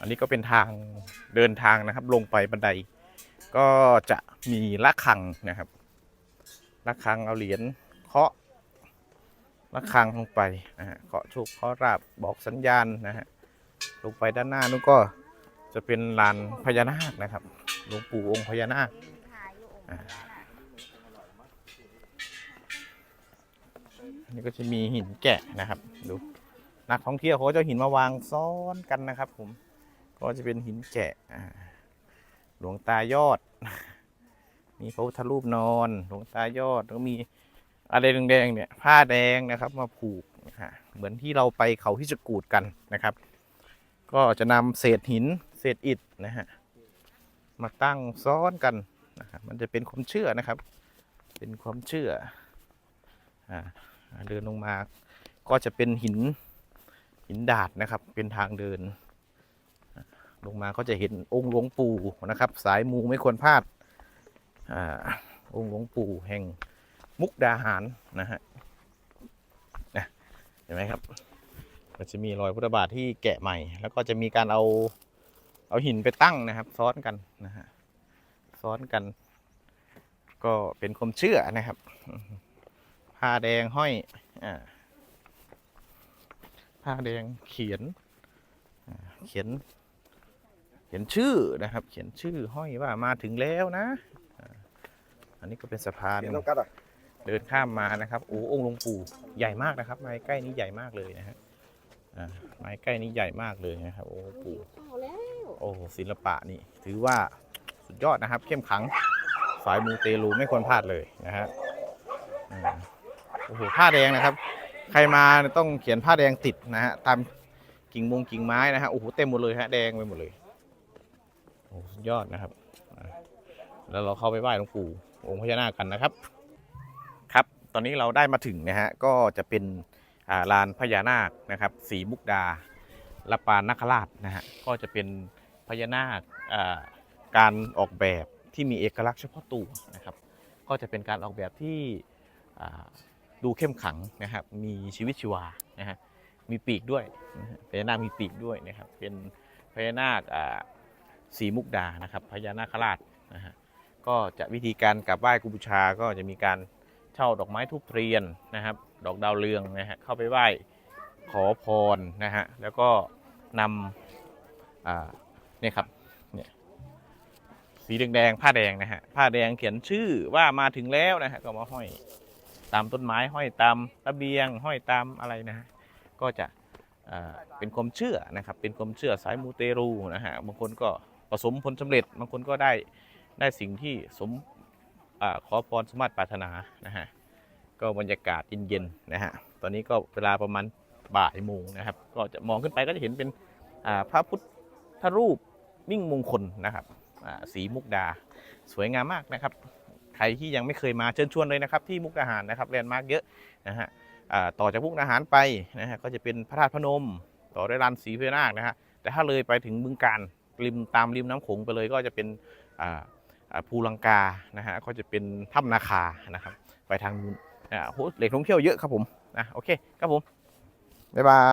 อันนี้ก็เป็นทางเดินทางนะครับ ลงไปบันได ก็จะมีระฆังนะครับระฆังเอาเหรียญเคาะระฆังลงไปนะฮะเคาะโชคเคาะราบบอกสัญญาณนะฮะลงไปด้านหน้านู้นก็จะเป็นลานพญานาคนะครับหลวงปู่องค์พญานาคอันนี้ก็จะมีหินแกะนะครับ ดู นักท่องเที่ยวเขาก็จะเอาหินมาวางซ้อนกันนะครับผม ก็จะเป็นหินแกะหลวงตายอด มีพระพุทธรูปนอน หลวงตายอดแล้วก็มีอะไรแดงๆเนี่ย ผ้าแดงนะครับ มาผูกนะฮะเหมือนที่เราไปเขาที่จะกูดกันนะครับ ก็จะนำเศษหิน เศษอิฐนะฮะมาตั้งซ้อนกันนะครับมันจะเป็นความเชื่อนะครับ เป็นความเชื่ออ่าเดินลงมาก็จะเป็นหินหินดาดนะครับ เป็นทางเดิน ลงมาก็จะเห็นองค์หลวงปู่นะครับ สายมูไม่ควรพลาดอาองค์หลวงปู่แห่งมุกดาหารนะฮะนะเห็นไหมครับก็จะมีรอยพุทธบาทที่แกะใหม่ แล้วก็จะมีการเอาเอาหินไปตั้งนะครับ ซ้อนกันนะฮะซ้อนกัน ก็เป็นความเชื่อนะครับผ้าแดงห้อยอ่าผ้าแดงเขียนเขียน เขียนชื่อนะครับ เขียนชื่อห้อยว่ามาถึงแล้วนะอ่าอันนี้ก็เป็นสะพาน เดี๋ยวเรากัดอะเดินข้ามมานะครับโอ้องค์หลวงปู่ใหญ่มากนะครับ ไม้ใกล้นี้ใหญ่มากเลยนะฮะอ่าไม้ใกล้นี้ใหญ่มากเลยนะครับโอ้ปู่เอาแล้วโอ้ศิลปะนี่ถือว่าสุดยอดนะครับ เข้มขังสายมูเตลูไม่ควรพลาดเลยนะฮะอ่าโอ้โหผ้าแดงนะครับ ใครมาต้องเขียนผ้าแดงติดนะฮะตามกิ่งมงกิ่งไม้นะฮะโอ้โหเต็มหมดเลยฮะแดงไปหมดเลยโอ้ สุดยอดนะครับ แล้วเราเข้าไปไหว้หลวงปู่องค์พญานาคกันนะครับ ครับ ตอนนี้เราได้มาถึงนะฮะ ก็จะเป็นลานพญานาคนะครับ สีมุกดาละปานนคราชนะฮะ ก็จะเป็นพญานาคการออกแบบที่มีเอกลักษณ์เฉพาะตัวนะครับ ก็จะเป็นการออกแบบที่ดูเข้มขังนะครับ มีชีวิตชีวานะฮะ มีปีกด้วยพญานาคมีปีกด้วยนะครับ เป็นพญานาค สีมุกดานะครับพญานาคราชนะฮะก็จะวิธีการกราบไหว้ครูบูชาก็จะมีการเช่าดอกไม้ทูบเทียนนะครับ ดอกดาวเรืองนะฮะเข้าไปไหว้ขอพรนะฮะแล้วก็นำเนี่ยครับเนี่ยสีแดงๆผ้าแดงนะฮะผ้าแดงเขียนชื่อว่ามาถึงแล้วนะฮะก็มาห้อยตามต้นไม้ห้อยตามระเบียง ห้อยตามอะไรนะฮะก็จะเป็นความเชื่อนะครับ เป็นความเชื่อสายมูเตรูนะฮะบางคนก็ ประสมผลสำเร็จบางคนก็ได้ได้สิ่งที่สมอขอพรสมมาตรปรารถนานะฮะก็บรรยากาศเย็นๆนะฮะตอนนี้ก็เวลาประมาณบ่ายโมงนะครับ ก็จะมองขึ้นไปก็จะเห็นเป็นพระพุทธรูปมิ่งมงคลนะครับสีมุกดา สวยงามมากนะครับ ใครที่ยังไม่เคยมาเชิญชวนเลยนะครับ ที่มุกดาหารนะครับแลนด์มาร์กเยอะนะฮะต่อจากมุกดาหารไปนะฮะก็จะเป็นพระธาตุพนม ต่อด้วยลานสีพญานาคนะฮะแต่ถ้าเลยไปถึงบึงการ ริมตามริมน้ำโขงไปเลยก็จะเป็นภูลังกานะฮะก็จะเป็นถ้ำนาคานะครับ ไปทางนู้นอ่าโหเหล็กท่องเที่ยวเยอะครับผมนะโอเคครับผมบ๊ายบาย